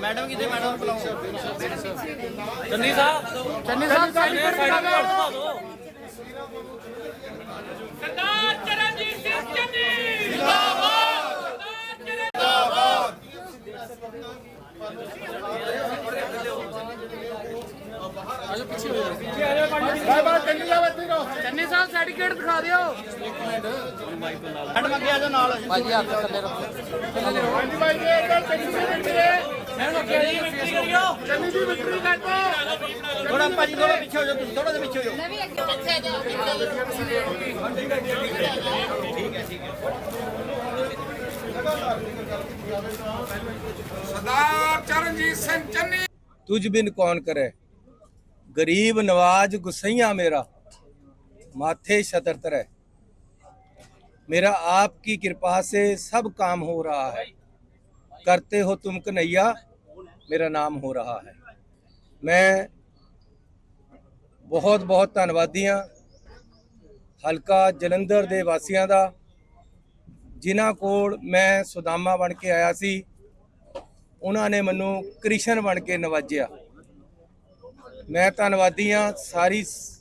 Madam ਕਿਤੇ madam ਬੁਲਾਓ। Channi Sahib. Channi Sahib side ਦਿਖਾ ਦਿਓ ਸਰਦਾਰ ਚਰਨਜੀਤ ਸਿੰਘ ਚੰਨੀ ਜਿੰਦਾਬਾਦ। ਜਿੰਦਾਬਾਦ ਚੰਨੀ ਸਾਹਿਬ ਸਰਟੀਫਿਕੇਟ ਦਿਖਾ ਦਿਓ? ਮੈਡਮ ਅੱਗੇ ਆ ਜਾਓ ਨਾਲ। ਸਰਦਾਰ ਚਰਨਜੀਤ ਸਿੰਘ ਚੰਨੀ। ਤੁਝ ਬਿਨ ਕੌਣ ਕਰੇ? ਗਰੀਬ ਨਵਾਜ ਗੁਸਈਆ ਮੇਰਾ। माथे छतर तरह मेरा आपकी कृपा से सब काम हो रहा है करते हो तुम कन्हैया मेरा नाम हो रहा है मैं ਬਹੁਤ ਬਹੁਤ ਧੰਨਵਾਦੀ ਹਾਂ ਹਲਕਾ ਜਲੰਧਰ ਦੇ ਵਾਸੀਆਂ ਦਾ ਜਿਨ੍ਹਾਂ ਕੋਲ ਮੈਂ ਸੁਦਾਮਾ ਬਣ ਕੇ ਆਇਆ ਸੀ ਉਹਨਾਂ ਨੇ ਮੈਨੂੰ ਕ੍ਰਿਸ਼ਨ ਬਣ ਕੇ ਨਵਾਜਿਆ ਮੈਂ ਧੰਨਵਾਦੀ ਹਾਂ ਸਾਰੀ ਸ-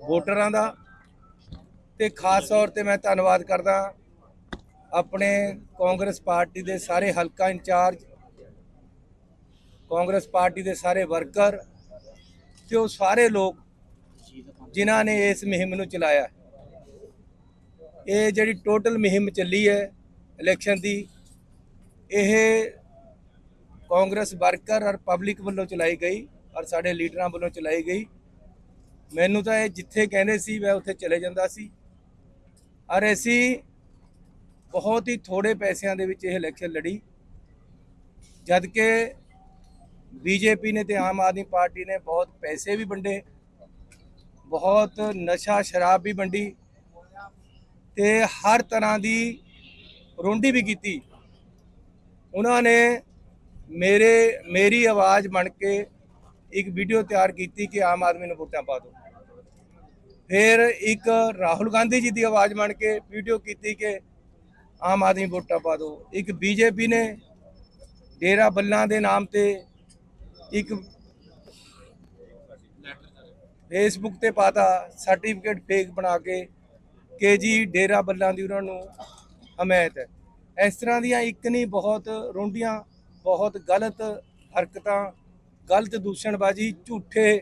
ਵੋਟਰਾਂ ਦਾ ਤੇ ਖਾਸ ਤੌਰ ਤੇ ਮੈਂ ਧੰਨਵਾਦ ਕਰਦਾ ਆਪਣੇ ਕਾਂਗਰਸ ਪਾਰਟੀ ਦੇ ਸਾਰੇ ਹਲਕਾ ਇੰਚਾਰਜ, ਕਾਂਗਰਸ ਪਾਰਟੀ ਦੇ ਸਾਰੇ ਵਰਕਰ ਤੇ ਉਹ ਸਾਰੇ ਲੋਕ ਜਿਨ੍ਹਾਂ ਨੇ ਇਸ ਮੁਹਿੰਮ ਨੂੰ ਚਲਾਇਆ। ਇਹ ਜਿਹੜੀ ਟੋਟਲ ਮੁਹਿੰਮ ਚੱਲੀ ਹੈ ਇਲੈਕਸ਼ਨ ਦੀ, ਇਹ ਕਾਂਗਰਸ ਵਰਕਰ ਔਰ ਪਬਲਿਕ ਵੱਲੋਂ ਚਲਾਈ ਗਈ ਔਰ ਸਾਡੇ ਲੀਡਰਾਂ ਵੱਲੋਂ ਚਲਾਈ ਗਈ। ਮੈਨੂੰ ਤਾਂ ਇਹ ਜਿੱਥੇ ਕਹਿੰਦੇ ਸੀ ਮੈਂ ਉੱਥੇ ਚਲੇ ਜਾਂਦਾ ਸੀ। ਔਰ ਅਸੀਂ ਬਹੁਤ ਹੀ ਥੋੜੇ ਪੈਸਿਆਂ ਦੇ ਵਿੱਚ ਇਹ ਇਲੈਕਸ਼ਨ ਲੜੀ। ਜਦ ਕਿ ਬੀਜੇਪੀ ਨੇ ਤੇ ਆਮ ਆਦਮੀ ਪਾਰਟੀ ਨੇ ਬਹੁਤ ਪੈਸੇ ਵੀ ਵੰਡੇ, ਬਹੁਤ ਨਸ਼ਾ ਸ਼ਰਾਬ ਵੀ ਵੰਡੀ ਤੇ ਹਰ ਤਰ੍ਹਾਂ ਦੀ ਰੋਂਡੀ ਵੀ ਕੀਤੀ। ਉਹਨਾਂ ਨੇ ਮੇਰੇ, ਮੇਰੀ ਆਵਾਜ਼ ਬਣ ਕੇ ਇੱਕ ਵੀਡੀਓ ਤਿਆਰ ਕੀਤੀ ਕਿ ਆਮ ਆਦਮੀ ਨੂੰ ਵੋਟਾਂ ਪਾ ਦਿਓ। ਫਿਰ ਇੱਕ ਰਾਹੁਲ ਗਾਂਧੀ ਜੀ ਦੀ ਆਵਾਜ਼ ਬਣ ਕੇ ਵੀਡੀਓ ਕੀਤੀ ਕਿ ਆਮ ਆਦਮੀ ਵੋਟਾਂ ਪਾ ਦਿਓ। ਇੱਕ ਬੀਜੇਪੀ ਨੇ ਡੇਰਾ ਬੱਲਾਂ ਦੇ ਨਾਮ ਤੇ ਇੱਕ ਫੇਸਬੁੱਕ ਤੇ ਪਾਤਾ ਸਰਟੀਫਿਕੇਟ ਫੇਕ ਬਣਾ ਕੇ ਕਿ ਜੀ ਡੇਰਾ ਬੱਲਾਂ ਦੀ ਉਹਨਾਂ ਨੂੰ ਹਮਾਇਤ ਹੈ। ਇਸ ਤਰ੍ਹਾਂ ਦੀਆਂ ਇੱਕ ਨਹੀਂ, ਬਹੁਤ ਰੋਂਡੀਆਂ, ਬਹੁਤ ਗਲਤ ਹਰਕਤਾਂ, ਗਲਤ ਦੂਸ਼ਣਬਾਜ਼ੀ, ਝੂਠੇ,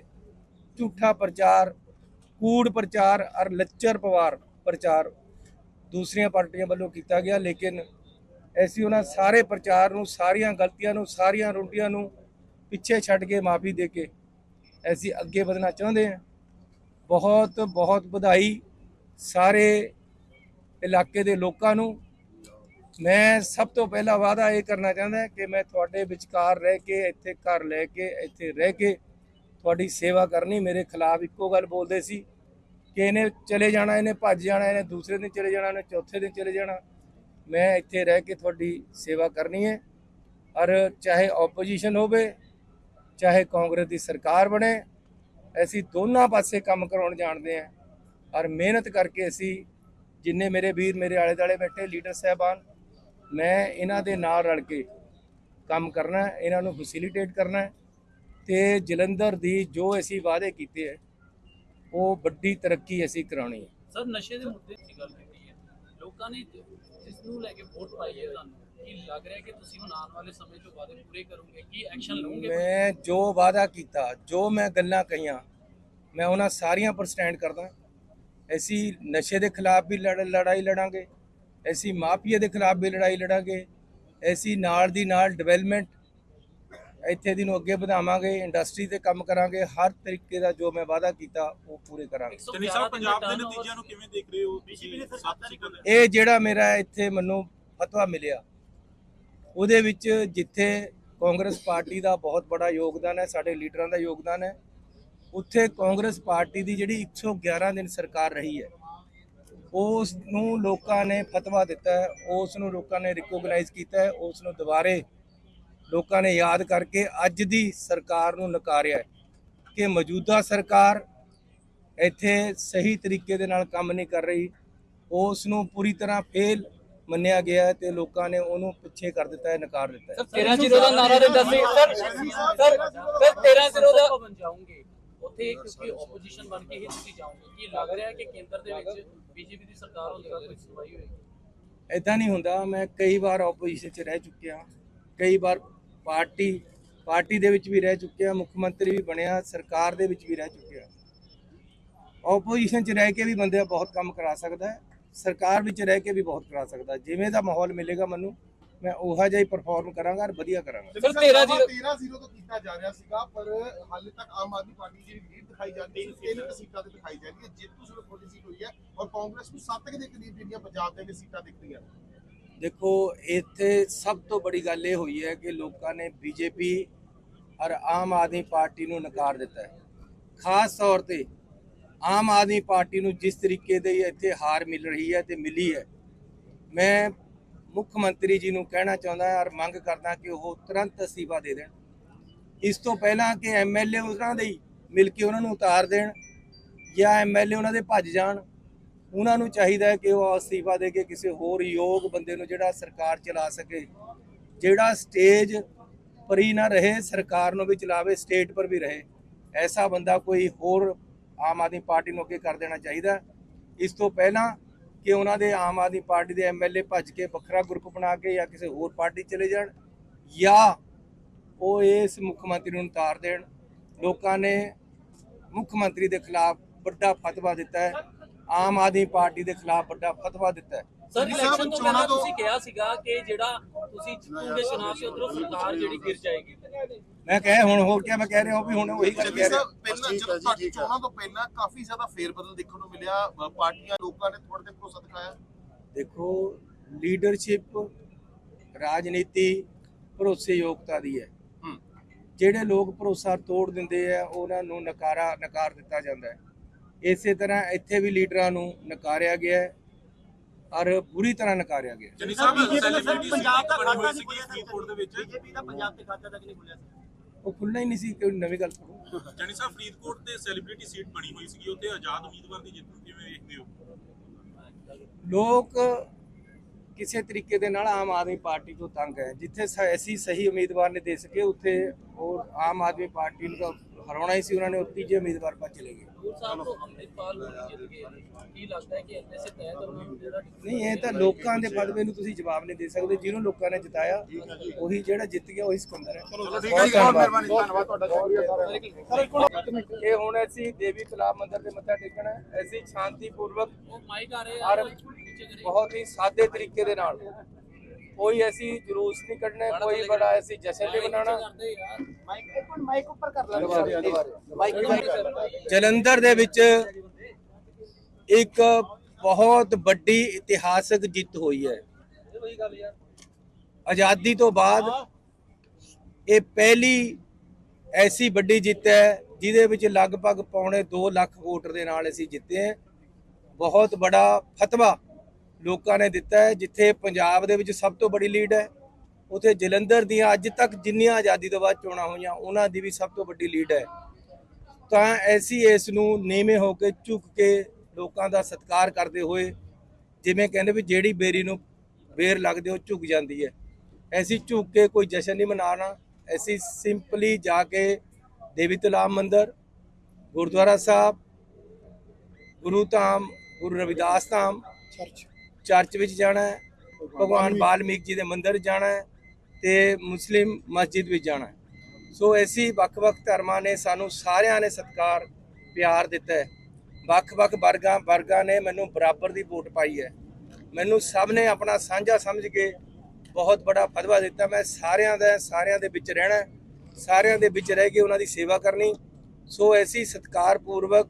ਝੂਠਾ ਪ੍ਰਚਾਰ ਕੂੜ ਪ੍ਰਚਾਰ ਔਰ ਲੱਚਰ ਪਵਾਰ ਪ੍ਰਚਾਰ ਦੂਸਰੀਆਂ ਪਾਰਟੀਆਂ ਵੱਲੋਂ ਕੀਤਾ ਗਿਆ, ਲੇਕਿਨ ਐਸੀ ਉਹਨਾਂ ਸਾਰੇ ਪ੍ਰਚਾਰ ਨੂੰ, ਸਾਰੀਆਂ ਗਲਤੀਆਂ ਨੂੰ, ਸਾਰੀਆਂ ਰੋਂਡੀਆਂ ਨੂੰ ਪਿੱਛੇ ਛੱਡ ਕੇ ਮਾਫੀ ਦੇ ਕੇ ਅਸੀਂ ਅੱਗੇ ਵਧਣਾ ਚਾਹੁੰਦੇ ਹਾਂ। ਬਹੁਤ ਬਹੁਤ ਵਧਾਈ ਸਾਰੇ ਇਲਾਕੇ ਦੇ ਲੋਕਾਂ ਨੂੰ। ਮੈਂ ਸਭ ਤੋਂ ਪਹਿਲਾ ਵਾਅਦਾ ਇਹ ਕਰਨਾ ਚਾਹੁੰਦਾ ਕਿ ਮੈਂ ਤੁਹਾਡੇ ਵਿਚਕਾਰ ਰਹਿ ਕੇ, ਇੱਥੇ ਘਰ ਲੈ ਕੇ, ਇੱਥੇ ਰਹਿ ਕੇ ਤੁਹਾਡੀ ਸੇਵਾ ਕਰਨੀ, ਮੇਰੇ ਖਿਲਾਫ ਇੱਕੋ ਗੱਲ ਬੋਲਦੇ ਸੀ ਕਿ ਇਹਨੇ ਚਲੇ ਜਾਣਾ, ਇਹਨੇ ਭੱਜ ਜਾਣਾ, ਇਹਨੇ ਦੂਸਰੇ ਦਿਨ ਚਲੇ ਜਾਣਾ, ਇਹਨੇ ਚੌਥੇ ਦਿਨ ਚਲੇ ਜਾਣਾ। ਮੈਂ ਇੱਥੇ ਰਹਿ ਕੇ ਤੁਹਾਡੀ ਸੇਵਾ ਕਰਨੀ ਹੈ। ਔਰ ਚਾਹੇ ਆਪੋਜੀਸ਼ਨ ਹੋਵੇ, ਚਾਹੇ ਕਾਂਗਰਸ ਦੀ ਸਰਕਾਰ ਬਣੇ, ਅਸੀਂ ਦੋਨਾਂ ਪਾਸੇ ਕੰਮ ਕਰਾਉਣ ਜਾਣਦੇ ਹਾਂ। ਔਰ ਮਿਹਨਤ ਕਰਕੇ ਅਸੀਂ ਜਿੰਨੇ ਮੇਰੇ ਵੀਰ ਮੇਰੇ ਆਲੇ ਦਾਲੇ ਬੈਠੇ, ਲੀਡਰ ਸਾਹਿਬਾਨ, ਮੈਂ ਇਹਨਾਂ ਦੇ ਨਾਲ ਰਲ ਕੇ ਕੰਮ ਕਰਨਾ, ਇਹਨਾਂ ਨੂੰ ਫੈਸਿਲਿਟੇਟ ਕਰਨਾ ਤੇ ਜਲੰਧਰ ਦੀ ਜੋ ਅਸੀਂ ਵਾਅਦੇ ਕੀਤੇ ਹੈ ਉਹ ਵੱਡੀ ਤਰੱਕੀ ਅਸੀਂ ਕਰਾਉਣੀ ਹੈ ਸਰ ਨਸ਼ੇ ਦੇ ਮੁੱਦੇ ਦੀ ਗੱਲ ਕੀਤੀ ਹੈ। ਲੋਕਾਂ ਨੇ ਇਸ ਨੂੰ ਲੈ ਕੇ ਵੋਟ ਪਾਈ ਹੈ ਤੁਹਾਨੂੰ। ਕੀ ਲੱਗ ਰਿਹਾ ਕਿ ਤੁਸੀਂ ਹੁਣ ਆਉਣ ਵਾਲੇ ਸਮੇਂ 'ਚ ਵਾਅਦੇ ਪੂਰੇ ਕਰੋਗੇ? ਕੀ ਐਕਸ਼ਨ ਲਓਗੇ? ਮੈਂ ਜੋ ਵਾਅਦਾ ਕੀਤਾ ਜੋ ਮੈਂ ਗੱਲਾਂ ਕਹੀਆਂ ਮੈਂ ਉਹਨਾਂ ਸਾਰੀਆਂ ਪਰ ਸਟੈਂਡ ਕਰਦਾ। ਅਸੀਂ ਨਸ਼ੇ ਦੇ ਖਿਲਾਫ ਵੀ ਲੜ- ਲੜਾਈ ਲੜਾਂਗੇ। ਅਸੀਂ ਮਾਫੀਆ ਦੇ ਖਿਲਾਫ ਵੀ ਲੜਾਈ ਲੜਾਂਗੇ। ਅਸੀਂ ਨਾਲ ਦੀ ਨਾਲ ਡਿਵੈਲਪਮੈਂਟ ਇੱਥੇ ਦੀ ਨੂੰ ਅੱਗੇ ਵਧਾਵਾਂਗੇ ਇੰਡਸਟਰੀ ਤੇ ਕੰਮ ਕਰਾਂਗੇ ਹਰ ਤਰੀਕੇ ਦਾ ਜੋ ਮੈਂ ਵਾਅਦਾ ਕੀਤਾ ਉਹ ਪੂਰੇ ਕਰਾਂਗੇ। ਚੰਨੀ ਸਾਹਿਬ ਪੰਜਾਬ ਦੇ ਨਤੀਜਿਆਂ ਨੂੰ ਕਿਵੇਂ ਦੇਖ ਰਹੇ ਹੋ ਬੀਜੇਪੀ ਨੇ ਸਰਕਾਰ ਨਹੀਂ ਇਹ ਜਿਹੜਾ ਮੇਰਾ ਇੱਥੇ ਮੈਨੂੰ ਫਤਵਾ ਮਿਲਿਆ ਉਹਦੇ ਵਿੱਚ ਜਿੱਥੇ ਕਾਂਗਰਸ ਪਾਰਟੀ ਦਾ ਬਹੁਤ ਬੜਾ ਯੋਗਦਾਨ ਹੈ ਸਾਡੇ ਲੀਡਰਾਂ ਦਾ ਯੋਗਦਾਨ ਹੈ ਉੱਥੇ ਕਾਂਗਰਸ ਪਾਰਟੀ ਦੀ ਜਿਹੜੀ 111 ਦਿਨ ਸਰਕਾਰ ਰਹੀ ਹੈ ਉਸ ਨੂੰ ਲੋਕਾਂ ਨੇ ਫਤਵਾ ਦਿੱਤਾ ਹੈ ਉਸ ਨੂੰ ਲੋਕਾਂ ਨੇ ਰਿਕੋਗਨਾਈਜ਼ ਕੀਤਾ ਹੈ ਉਸ ਨੂੰ ਦੁਬਾਰੇ ਲੋਕਾਂ ਨੇ ਯਾਦ ਕਰਕੇ ਅੱਜ ਦੀ ਸਰਕਾਰ ਨੂੰ ਨਕਾਰਿਆ ਕਿ ਮੌਜੂਦਾ ਸਰਕਾਰ ਇੱਥੇ ਸਹੀ ਤਰੀਕੇ ਦੇ ਨਾਲ ਕੰਮ ਨਹੀਂ ਕਰ ਰਹੀ। ਉਸ ਨੂੰ ਪੂਰੀ ਤਰ੍ਹਾਂ ਫੇਲ ਮੰਨਿਆ ਗਿਆ ਤੇ ਲੋਕਾਂ ਨੇ ਉਹਨੂੰ ਪਿੱਛੇ ਕਰ ਦਿੱਤਾ ਹੈ ਨਕਾਰ ਦਿੱਤਾ ਹੈ। 13 ਜ਼ੀਰੋ ਦਾ ਨਾਰਾ ਦਿੰਦਾ ਸੀ ਸਰ ਸਰ ਸਰ 13 ਜ਼ੀਰੋ ਦਾ ਬਣ ਜਾਓਗੇ। ਉੱਥੇ ਕਿਉਂਕਿ ਆਪੋਜੀਸ਼ਨ ਬਣ ਕੇ ਹੀ ਤੁਸੀਂ ਜਾਓਗੇ। ਕੀ ਲੱਗ ਰਿਹਾ ਹੈ ਕਿ ਕੇਂਦਰ ਦੇ ਵਿੱਚ ਬੀਜੇਪੀ ਦੀ ਸਰਕਾਰ ਹੋਵੇਗਾ ਕੋਈ ਸੁਣਵਾਈ ਹੋਏਗੀ ਇਦਾਂ ਨਹੀਂ ਹੁੰਦਾ। ਮੈਂ ਕਈ ਵਾਰ ਆਪੋਜੀਸ਼ਨ 'ਚ ਰਹਿ ਚੁੱਕਿਆ। ਕਈ ਵਾਰ ਪਾਰਟੀ ਪਾਰਟੀ ਦੇ ਵਿੱਚ ਵੀ ਰਹਿ ਚੁੱਕਿਆ ਮੁੱਖ ਮੰਤਰੀ ਵੀ ਬਣਿਆ ਸਰਕਾਰ ਦੇ ਵਿੱਚ ਵੀ ਰਹਿ ਚੁੱਕਿਆ। ਆਪੋਜੀਸ਼ਨ 'ਚ ਰਹਿ ਕੇ ਵੀ ਬੰਦਾ ਬਹੁਤ ਕੰਮ ਕਰਾ ਸਕਦਾ ਹੈ ਸਰਕਾਰ ਵਿੱਚ ਰਹਿ ਕੇ ਵੀ ਬਹੁਤ ਕਰਾ ਸਕਦਾ ਜਿਵੇਂ ਦਾ ਮਾਹੌਲ ਮਿਲੇਗਾ ਮੈਨੂੰ ਮੈਂ ਉਹੋ ਜਿਹਾ ਹੀ ਪਰਫਾਰਮ ਕਰਾਂਗਾ ਔਰ ਵਧੀਆ ਕਰਾਂਗਾ। ਸਰ 13 ਜ਼ੀਰੋ 13 ਜ਼ੀਰੋ ਤੋਂ ਕੀਤਾ ਜਾ ਰਿਹਾ ਸੀਗਾ ਪਰ ਹਾਲੇ ਤੱਕ ਆਮ ਆਦਮੀ ਪਾਰਟੀ ਦੀ ਲੀਡ ਦਿਖਾਈ ਜਾਂਦੀ ਹੈ ਤਿੰਨ ਸੀਟਾਂ ਤੇ ਦਿਖਾਈ ਜਾਂਦੀ ਹੈ। ਜੇਤੂ ਸਿਰਫ ਥੋੜੀ ਸੀਟ ਹੋਈ ਹੈ ਔਰ ਕਾਂਗਰਸ ਨੂੰ ਸੱਤ ਕੁ ਦੇ ਕਰੀਬ ਜਿਹੜੀਆਂ ਪੰਜਾਬ ਦੇ ਵਿੱਚ ਸੀਟਾਂ ਦੇਖੋ, ਇੱਥੇ ਸਭ ਤੋਂ ਬੜੀ ਗੱਲ ਇਹ ਹੋਈ ਹੈ ਕਿ ਲੋਕਾਂ ਨੇ ਬੀਜੇਪੀ ਔਰ ਆਮ ਆਦਮੀ ਪਾਰਟੀ ਨੂੰ ਨਕਾਰ ਦਿੱਤਾ ਹੈ। ਖਾਸ ਤੌਰ ਤੇ ਆਮ ਆਦਮੀ ਪਾਰਟੀ ਨੂੰ ਜਿਸ ਤਰੀਕੇ ਦੇ ਇੱਥੇ ਹਾਰ ਮਿਲ ਰਹੀ ਹੈ ਤੇ ਮਿਲੀ ਹੈ, ਮੈਂ ਮੁੱਖ ਮੰਤਰੀ ਜੀ ਨੂੰ ਕਹਿਣਾ ਚਾਹੁੰਦਾ ਹਾਂ ਔਰ ਮੰਗ ਕਰਦਾ ਕਿ ਉਹ ਤੁਰੰਤ ਅਸਤੀਫਾ ਦੇ ਦੇਣ। ਇਸ ਤੋਂ ਪਹਿਲਾਂ ਕਿ ਐਮਐਲਏ ਉਹਨਾਂ ਦੇ ਮਿਲ ਕੇ ਉਹਨਾਂ ਨੂੰ ਉਤਾਰ ਦੇਣ ਜਾਂ ਐਮਐਲਏ ਉਹਨਾਂ ਦੇ ਭੱਜ ਜਾਣ। ਉਹਨਾਂ ਨੂੰ ਚਾਹੀਦਾ ਹੈ ਕਿ ਉਹ ਅਸਤੀਫਾ ਦੇ ਕੇ ਕਿਸੇ ਹੋਰ ਯੋਗ ਬੰਦੇ ਨੂੰ ਜਿਹੜਾ ਸਰਕਾਰ ਚਲਾ ਸਕੇ, ਜਿਹੜਾ ਸਟੇਜ ਪਰ ਹੀ ਨਾ ਰਹੇ, ਸਰਕਾਰ ਨੂੰ ਵੀ ਚਲਾਵੇ ਸਟੇਟ ਪਰ ਵੀ ਰਹੇ। ਐਸਾ ਬੰਦਾ ਕੋਈ ਹੋਰ ਆਮ ਆਦਮੀ ਪਾਰਟੀ ਨੂੰ ਅੱਗੇ ਕਰ ਦੇਣਾ ਚਾਹੀਦਾ ਇਸ ਤੋਂ ਪਹਿਲਾਂ ਕਿ ਉਹਨਾਂ ਦੇ ਆਮ ਆਦਮੀ ਪਾਰਟੀ ਦੇ ਐਮਐਲਏ ਭੱਜ ਕੇ ਵੱਖਰਾ ਗਰੁੱਪ ਬਣਾ ਕੇ ਜਾਂ ਕਿਸੇ ਹੋਰ ਪਾਰਟੀ ਚਲੇ ਜਾਣ ਜਾਂ ਉਹ ਇਸ ਮੁੱਖ ਮੰਤਰੀ ਨੂੰ ਉਤਾਰ ਦੇਣ। ਲੋਕਾਂ ਨੇ ਮੁੱਖ ਮੰਤਰੀ ਦੇ ਖਿਲਾਫ ਵੱਡਾ ਫਤਵਾ ਦਿੱਤਾ ਹੈ। ਆਮ ਆਦਮੀ ਪਾਰਟੀ ਦੇ ਖਿਲਾਫ ਵੱਡਾ ਫਤਵਾ ਦਿੱਤਾ ਹੈ। ਸਰ ਇਲੈਕਸ਼ਨ ਤੋਂ ਚੋਣਾਂ ਪਹਿਲਾਂ ਤੋਂ- ਤੁਸੀਂ ਕਿਹਾ ਸੀਗਾ ਕਿ ਜਿਹੜਾ ਤੁਸੀਂ ਜਿੱਤੋਗੇ ਚੁਣਾਵ ਸੇ ਉਧਰੋਂ ਸਰਕਾਰ ਜਿਹੜੀ ਗਿਰ ਜਾਏਗੀ। ਮੈਂ ਕਹੇ ਹੁਣ ਹੋ ਗਿਆ ਮੈਂ ਕਹਿ ਰਿਹਾ ਹਾਂ ਵੀ ਹੁਣ ਉਹੀ ਗੱਲ ਕਹਿ ਰਿਹਾ। ਪਹਿਲਾਂ ਜਦੋਂ ਤੁਹਾਡੀ ਚੋਣਾਂ ਤੋਂ ਪਹਿਲਾਂ ਕਾਫੀ ਜ਼ਿਆਦਾ ਫੇਰਬਦਲ ਦੇਖਣ ਨੂੰ ਮਿਲਿਆ ਪਾਰਟੀਆਂ ਲੋਕਾਂ ਨੇ ਥੋੜੇ ਦਿਨ ਭਰੋਸਾ ਦਿਖਾਇਆ। ਦੇਖੋ ਲੀਡਰਸ਼ਿਪ ਰਾਜਨੀਤੀ ਭਰੋਸੇਯੋਗਤਾ ਦੀ ਹੂੰ। ਜਿਹੜੇ ਲੋਕ ਭਰੋਸਾ ਤੋੜ ਦਿੰਦੇ ਆ ਉਹਨਾਂ ਨੂੰ ਨਕਾਰਾ ਨਕਾਰ ਦਿੱਤਾ ਜਾਂਦਾ ਹੈ। ਇਸੇ ਤਰ੍ਹਾਂ ਇੱਥੇ ਵੀ ਲੀਡਰਾਂ ਨੂੰ ਨਕਾਰਿਆ ਗਿਆ ਹੈ ਔਰ ਬੁਰੀ ਤਰ੍ਹਾਂ ਨਕਾਰਿਆ ਗਿਆ ਹੈ। ਜਨੀ ਸਾਹਿਬ BJP ਦਾ ਸੈਲੀਬ੍ਰਿਟੀ ਪੰਜਾਬ ਦਾ ਬਣੀ ਖਾਤਾ ਹੋਈ ਨਹੀਂ ਸੀ। ਖੁੱਲਿਆ ਫਰੀਦਕੋਟ ਦੇ ਵਿੱਚ। ਬੀਜੇਪੀ ਦਾ ਪੰਜਾਬ ਤੇ ਖਾਤਾ ਤੱਕ ਨਹੀਂ ਖੁੱਲਿਆ ਸੀ। ਉਹ ਖੁੱਲ੍ਹਣਾ ਹੀ ਨਹੀਂ ਸੀ ਕੋਈ ਨਵੀਂ ਗੱਲ ਕਰੋ ਜਨੀ ਸਾਹਿਬ ਫਰੀਦਕੋਟ ਤੇ ਸੈਲੀਬ੍ਰਿਟੀ ਸੀਟ ਬਣੀ ਹੋਈ ਸੀਗੀ ਉੱਥੇ ਆਜ਼ਾਦ ਉਮੀਦਵਾਰ ਦੀ ਜਿੱਤ ਨੂੰ ਕਿਵੇਂ ਵੇਖਦੇ ਹੋ? ਲੋਕ ਕਿਸੇ ਤਰੀਕੇ ਦੇ ਨਾਲ ਆਮ ਆਦਮੀ ਪਾਰਟੀ ਤੋਂ ਤੰਗ ਹੈ। ਜਿੱਥੇ ਅਸੀਂ ਸਹੀ ਉਮੀਦਵਾਰ ਨੇ ਦੇ ਸਕੇ ਉੱਥੇ ਉਹ ਆਮ ਆਦਮੀ ਪਾਰਟੀ ਨੂੰ ਹਰਾਉਣਾ ਹੀ ਸੀ ਉਹਨਾਂ ਨੇ ਉਹ ਤੀਜੇ ਉਮੀਦਵਾਰ ਪਰ ਚਲੇ ਗਏ। ਹਜ਼ੂਰ ਸਾਹਿਬ ਤੋਂ ਅੰਮ੍ਰਿਤਪਾਲ ਨੂੰ ਜਿੱਤ ਗਏ ਕੀ ਲੱਗਦਾ ਹੈ ਕਿ ਇੰਨੇ ਸੇ ਤਹਿਤ ਉਹਨਾਂ ਨੂੰ ਜਿਹੜਾ ਨਹੀਂ ਇਹ ਤਾਂ ਲੋਕਾਂ ਦੇ ਫਤਵੇ ਨੂੰ ਤੁਸੀਂ ਜਵਾਬ ਨਹੀਂ ਦੇ ਸਕਦੇ ਜਿਹਨੂੰ ਲੋਕਾਂ ਨੇ ਜਿਤਾਇਆ ਉਹੀ ਜਿਹੜਾ ਜਿੱਤ ਗਿਆ ਉਹੀ ਸਿਕੰਦਰ ਹੈ। ਚਲੋ ਠੀਕ ਹੈ ਬਹੁਤ ਮਿਹਰਬਾਨੀ ਧੰਨਵਾਦ ਤੁਹਾਡਾ ਇਹ ਹੁਣ ਅਸੀਂ ਦੇਵੀ ਤਲਾਬ ਮੰਦਿਰ ਦੇ ਮੱਥਾ ਟੇਕਣਾ ਹੈ। ਅਸੀਂ ਸ਼ਾਂਤੀਪੂਰਵਕ ਮਾਈਕ ਆ ਰਹੇ ਬਹੁਤ ਹੀ ਸਾਦੇ ਤਰੀਕੇ ਦੇ ਨਾਲ। ਕੋਈ ਅਸੀਂ ਜਲੂਸ ਨਹੀਂ ਕੱਢਣਾ ਕੋਈ ਬੜਾ ਅਸੀਂ ਜਸ਼ਨ ਨਹੀਂ ਮਨਾਉਣਾ ਕਰਦੇ ਯਾਰ। ਮਾਈਕ ਮਾਈਕ ਉੱਪਰ ਕਰ ਲੈ। ਜਲੰਧਰ ਦੇ ਵਿੱਚ ਇੱਕ ਬਹੁਤ ਵੱਡੀ ਇਤਿਹਾਸਕ ਜਿੱਤ ਹੋਈ ਹੈ। ਆਜ਼ਾਦੀ ਤੋਂ ਬਾਅਦ ਇਹ ਪਹਿਲੀ ਐਸੀ ਵੱਡੀ ਜਿੱਤ ਹੈ ਜਿਹਦੇ ਵਿੱਚ ਲਗਭਗ ਪੌਣੇ 2 ਲੱਖ ਵੋਟਰ ਦੇ ਨਾਲ ਅਸੀਂ ਜਿੱਤੇ ਹਾਂ। ਬਹੁਤ ਬੜਾ ਫਤਵਾ। ਲੋਕਾਂ ਨੇ ਦਿੱਤਾ ਹੈ, ਜਿੱਥੇ ਪੰਜਾਬ ਦੇ ਵਿੱਚ ਸਭ ਤੋਂ ਬੜੀ ਲੀਡ ਹੈ। ਉਥੇ ਜਲੰਧਰ ਦੀਆਂ ਅੱਜ ਤੱਕ ਜਿੰਨੀਆਂ ਆਜ਼ਾਦੀ ਤੋਂ ਬਾਅਦ ਚੋਣਾਂ ਹੋਈਆਂ, ਉਹਨਾਂ ਦੀ ਵੀ ਸਭ ਤੋਂ ਵੱਡੀ ਲੀਡ ਹੈ। ਤਾਂ ਐਸੀ ਇਸ ਨੂੰ ਨੀਵੇਂ ਹੋ ਕੇ ਝੁਕ ਕੇ ਲੋਕਾਂ ਦਾ ਸਤਿਕਾਰ ਕਰਦੇ ਹੋਏ, ਜਿਵੇਂ ਕਹਿੰਦੇ ਵੀ ਜਿਹੜੀ ਬੇਰੀ ਨੂੰ ਬੇਰ ਲੱਗਦੇ ਉਹ ਝੁਕ ਜਾਂਦੀ ਹੈ। ਐਸੀ ਝੁਕ ਕੇ ਕੋਈ ਜਸ਼ਨ ਨਹੀਂ ਮਨਾਉਣਾ, ਐਸੀ ਸਿੰਪਲੀ ਜਾ ਕੇ ਦੇਵੀ ਤਲਾਮ ਮੰਦਰ, ਗੁਰਦੁਆਰਾ ਸਾਹਿਬ, ਗੁਰੂ ਧਾਮ, ਗੁਰੂ ਰਵਿਦਾਸ ਧਾਮ ਚਰਚ ਵਿੱਚ ਜਾਣਾ ਹੈ ਭਗਵਾਨ ਬਾਲਮੀਕ ਜੀ ਦੇ ਮੰਦਿਰ ਜਾਣਾ ਹੈ ਤੇ ਮੁਸਲਿਮ ਮਸਜਿਦ ਵਿੱਚ ਜਾਣਾ ਹੈ। ਸੋ ਐਸੀ ਵੱਖ-ਵੱਖ ਧਰਮਾਂ ਨੇ ਸਾਨੂੰ ਸਾਰਿਆਂ ਨੇ ਸਤਿਕਾਰ ਪਿਆਰ ਦਿੱਤਾ ਹੈ। ਵੱਖ-ਵੱਖ ਵਰਗਾਂ ਵਰਗਾਂ ਨੇ ਮੈਨੂੰ ਬਰਾਬਰ ਦੀ ਵੋਟ ਪਾਈ ਹੈ। ਮੈਨੂੰ ਸਭ ਨੇ ਆਪਣਾ ਸਾਂਝਾ ਸਮਝ ਕੇ ਬਹੁਤ ਬੜਾ ਫਤਵਾ ਦਿੱਤਾ। ਮੈਂ ਸਾਰਿਆਂ ਦਾ ਸਾਰਿਆਂ ਦੇ ਵਿੱਚ ਰਹਿਣਾ ਸਾਰਿਆਂ ਦੇ ਵਿੱਚ ਰਹਿ ਕੇ ਉਹਨਾਂ ਦੀ ਸੇਵਾ ਕਰਨੀ। ਸੋ ਐਸੀ ਸਤਿਕਾਰਪੂਰਵਕ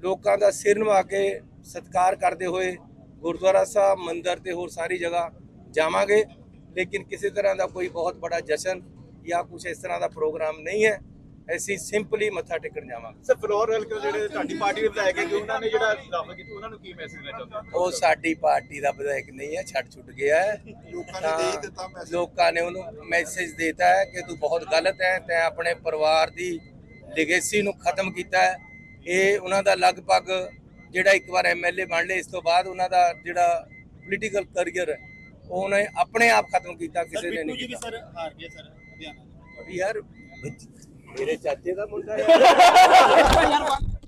ਲੋਕਾਂ ਦਾ ਸਿਰ ਨਵਾ ਕੇ ਸਤਿਕਾਰ ਕਰਦੇ ਹੋਏ ਗੁਰਦੁਆਰਾ ਸਾਹਿਬ ਮੰਦਿਰ ਤੇ ਹੋਰ ਸਾਰੀ ਜਗ੍ਹਾ ਜਾਵਾਂਗੇ। ਲੇਕਿਨ ਕਿਸੇ ਤਰ੍ਹਾਂ ਦਾ ਕੋਈ ਬਹੁਤ ਬੜਾ ਜਸ਼ਨ ਜਾਂ ਕੁਝ ਇਸ ਤਰ੍ਹਾਂ ਦਾ ਪ੍ਰੋਗਰਾਮ ਨਹੀਂ ਹੈ। ਅਸੀਂ ਸਿੰਪਲੀ ਮੱਥਾ ਟੇਕਣ ਜਾਵਾਂਗੇ। ਸਰ ਫਲੋਰ ਹਲਕੇ ਜਿਹੜੇ ਤੁਹਾਡੀ ਪਾਰਟੀ ਦੇ ਵਿਧਾਇਕ ਹੈ ਕਿ ਉਹਨਾਂ ਨੇ ਜਿਹੜਾ ਦਾਅਵਾ ਕੀਤਾ ਉਹਨਾਂ ਨੂੰ ਕੀ ਮੈਸੇਜ ਦੇਣਾ ਚਾਹੁੰਦੇ ਉਹ ਸਾਡੀ ਪਾਰਟੀ ਦਾ ਵਿਧਾਇਕ ਨਹੀਂ ਹੈ ਛੱਡ ਛੁੱਟ ਗਿਆ ਹੈ। ਲੋਕਾਂ ਨੇ ਤਾਂ ਦੇ ਦਿੱਤਾ ਮੈਸੇਜ ਲੋਕਾਂ ਨੇ ਉਹਨੂੰ ਮੈਸੇਜ ਦਿੱਤਾ ਹੈ ਕਿ ਤੂੰ ਬਹੁਤ ਗਲਤ ਹੈ ਤੈਂ ਆਪਣੇ ਪਰਿਵਾਰ ਦੀ ਲੈਗੇਸੀ ਨੂੰ ਖਤਮ ਕੀਤਾ ਹੈ। ਇਹ ਉਹਨਾਂ ਦਾ ਲਗਭਗ ਜਿਹੜਾ ਇੱਕ ਵਾਰ ਐਮਐਲਏ ਬਣ ਲਏ ਇਸ ਤੋਂ ਬਾਅਦ ਉਹਨਾਂ ਦਾ ਜਿਹੜਾ ਪੋਲੀਟੀਕਲ ਕੈਰੀਅਰ ਹੈ ਉਹ ਉਹਨੇ ਆਪਣੇ ਆਪ ਖਤਮ ਕੀਤਾ ਕਿਸੇ ਨੇ ਨਹੀਂ ਕੀਤਾ। ਸਰ ਹਾਰ ਗਏ ਸਰ ਲੁਧਿਆਣਾ ਯਾਰ ਮੇਰੇ ਚਾਚੇ ਦਾ ਮੁੰਡਾ ਹੈ।